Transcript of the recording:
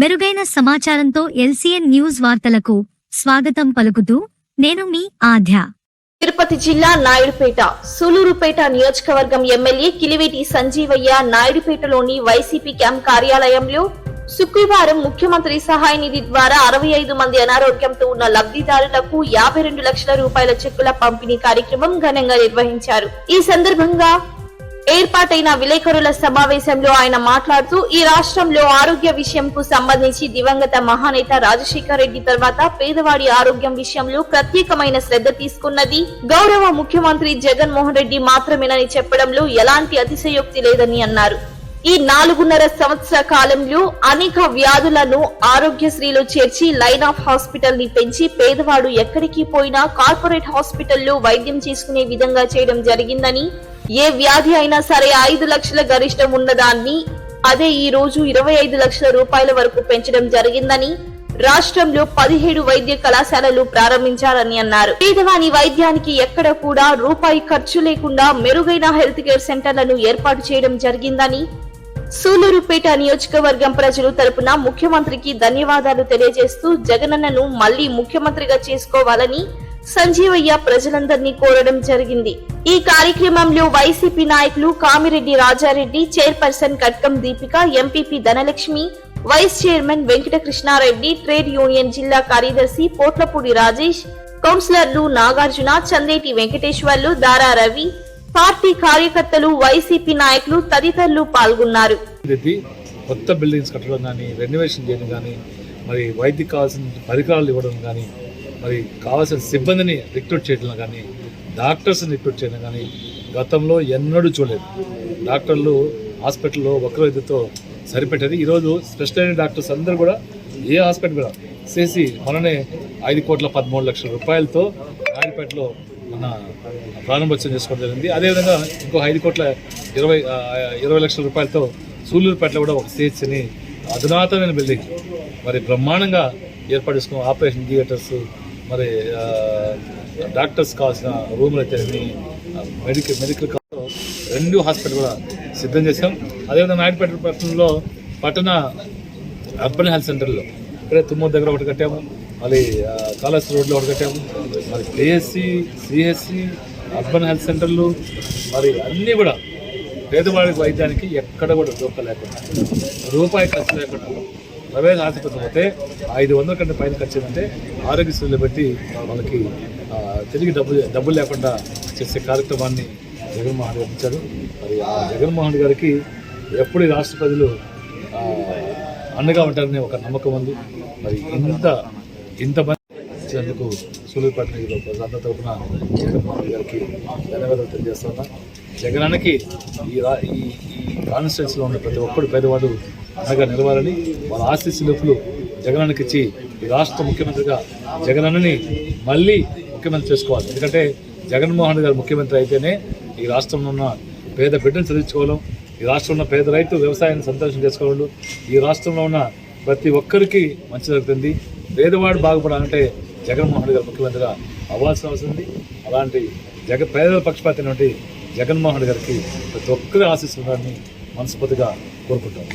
మెరుగైన సమాచారంతో LCN news వార్తలకు స్వాగతం పలుకుతూ నేను మీ ఆధ్య తిరుపతి జిల్లా నాయుడుపేట సూలూరుపేట నియోజకవర్గం ఎమ్మెల్యే కిలివేటి సంజీవయ్య నాయుడుపేటలోని వైసీపీ క్యాంప్ కార్యాలయంలో శుక్రవారం ముఖ్యమంత్రి సహాయ నిధి ద్వారా అరవై ఐదు మంది అనారోగ్యంతో ఉన్న లబ్ధిదారులకు యాభై రెండు లక్షల రూపాయల చెక్కుల పంపిణీ కార్యక్రమం ఘనంగా నిర్వహించారు. ఈ సందర్భంగా ఏర్పాటైన విలేకరుల సమావేశంలో ఆయన మాట్లాడుతూ ఈ రాష్ట్రంలో ఆరోగ్య విషయంకు సంబంధించి దివంగత మహానేత రాజశేఖర రెడ్డి తర్వాత పేదవాడి ఆరోగ్యం విషయంలో ప్రత్యేకమైన శ్రద్ధ తీసుకున్నది. గౌరవ ముఖ్యమంత్రి జగన్మోహన్ రెడ్డి మాత్రమేనని చెప్పడంలో ఎలాంటి అతిశయోక్తి లేదని అన్నారు. ఈ నాలుగున్నర సంవత్సర కాలంలో అనేక వ్యాధులను ఆరోగ్యశ్రీలో చేర్చి లైన్ ఆఫ్ హాస్పిటల్ని పెంచి పేదవాడు ఎక్కడికి పోయినా కార్పొరేట్ హాస్పిటల్లో వైద్యం చేసుకునే విధంగా చేయడం జరిగిందని ఏ వ్యాధి అయినా సరే ఐదు లక్షల గరిష్టం ఉన్నదాన్ని అదే ఈ రోజు ఇరవై ఐదు లక్షల రూపాయల వరకు పెంచడం జరిగిందని రాష్ట్రంలో పదిహేడు వైద్య కళాశాలలు ప్రారంభించారని అన్నారు. పేదవాని వైద్యానికి ఎక్కడ కూడా రూపాయి ఖర్చు లేకుండా మెరుగైన హెల్త్ కేర్ సెంటర్లను ఏర్పాటు చేయడం జరిగిందని సూలూరుపేట నియోజకవర్గం ప్రజలు తరపున ముఖ్యమంత్రికి ధన్యవాదాలు తెలియజేస్తూ జగనన్నను మళ్ళీ ముఖ్యమంత్రిగా చేసుకోవాలని సంజీవయ్య ప్రజలందరినీ కోరడం జరిగింది. ఈ కార్యక్రమంలో వైసీపీ నాయకులు Kamireddy Rajareddy chairperson Katkam Deepika MPP Dhanalakshmi vice chairman Venkatakrishnareddy trade union జిల్లా కార్యదర్శి పోట్లపూడి రాజేష్ కౌన్సిలర్లు నాగార్జున చందేటి వెంకటేశ్వర్లు దారా రవి పార్టీ కార్యకర్తలు వైసీపీ నాయకులు తదితరులు పాల్గొన్నారు. కొత్త బిల్డింగ్స్ కట్టడం కానీ రెనోవేషన్ చేయడం కానీ మరి వైద్య కావాల్సిన పరికరాలు ఇవ్వడం కానీ మరి కావాల్సిన సిబ్బందిని రిక్రూట్ చేయడం కానీ డాక్టర్స్ని రిక్రూట్ చేయడం కానీ గతంలో ఎన్నడూ చూడలేదు. డాక్టర్లు హాస్పిటల్లో ఒక్క వైద్యతో సరిపెట్టేది. ఈరోజు స్పెషలైజ్ డాక్టర్స్ అందరూ కూడా ఏ హాస్పిటల్ కూడా చేసి మననే ఐదు కోట్ల పదమూడు లక్షల రూపాయలతో నాయుడుపేటలో మన ప్రారంభోత్సవం చేసుకోవడం జరిగింది. అదేవిధంగా ఇంకో ఐదు కోట్ల ఇరవై ఇరవై లక్షల రూపాయలతో సూళ్ళూరుపేటలో కూడా ఒక సిహెచ్ని అధునాతమైన బిల్డింగ్ మరి బ్రహ్మాండంగా ఏర్పాటు చేసుకున్నాం. ఆపరేషన్ థియేటర్స్ మరి డాక్టర్స్ కావాల్సిన రూములు అయితే మెడికల్ మెడికల్ కావాలో రెండు హాస్పిటల్ కూడా సిద్ధం చేశాం. అదేవిధంగా నాయుడుపేట పట్టణంలో పట్టణ అర్బన్ హెల్త్ సెంటర్లో ఇక్కడే తుమ్మూరు దగ్గర ఒకటి కట్టాము. మళ్ళీ కాళేశ్వర రోడ్లో ఒకటి కట్టాము. మరి పిఎస్సి సిఎస్సి అర్బన్ హెల్త్ సెంటర్లు మరి అన్నీ కూడా పేదవాడికి వైద్యానికి ఎక్కడ కూడా డోకా లేకుండా రూపాయి ఖర్చు లేకుండా ప్రైవేట్ ఆసుపత్రి అయితే ఐదు వందల కంటే పైన ఖర్చు ఏంటంటే ఆరోగ్యశ్రీలు బట్టి వాళ్ళకి తిరిగి డబ్బు డబ్బులు లేకుండా చేసే కార్యక్రమాన్ని జగన్మోహన్ రెడ్డి ఇచ్చారు మరి ఆ జగన్మోహన్ గారికి ఎప్పుడు రాష్ట్ర ప్రజలు అండగా ఉంటారనే ఒక నమ్మకం ఉంది. మరి ఇంత ఇంతమంది ఇచ్చినందుకు సూలూరుపేట ప్రజలంతా తరఫున జగన్మోహన్ గారికి ధన్యవాదాలు తెలియజేస్తున్నా జగనానికి ఈ రా ఈ ఈ కాన్స్టిట్యున్సీలో ఉన్న ప్రతి ఒక్కడు పేదవాడు అండగా నిలవాలని వాళ్ళ ఆశీస్సులు జగనానికి ఇచ్చి ఈ రాష్ట్ర ముఖ్యమంత్రిగా జగనన్నని మళ్ళీ ముఖ్యమంత్రి చేసుకోవాలి. ఎందుకంటే జగన్మోహన్ గారు ముఖ్యమంత్రి అయితేనే ఈ రాష్ట్రంలో ఉన్న పేద బిడ్డను చదివించుకోవడం ఈ రాష్ట్రంలో పేద రైతు వ్యవసాయాన్ని సంతోషం చేసుకోవడం ఈ రాష్ట్రంలో ఉన్న ప్రతి ఒక్కరికి మంచి జరుగుతుంది. పేదవాడు బాగుపడాలంటే జగన్మోహన్ గారు ముఖ్యమంత్రిగా అవ్వాల్సిన అవసరం ఉంది. అలాంటి జగ పేదల పక్షపాతి నుండి జగన్మోహన్ గారికి ప్రతి ఒక్కరి ఆశిస్తున్నారని మనస్ఫూర్తిగా కోరుకుంటాం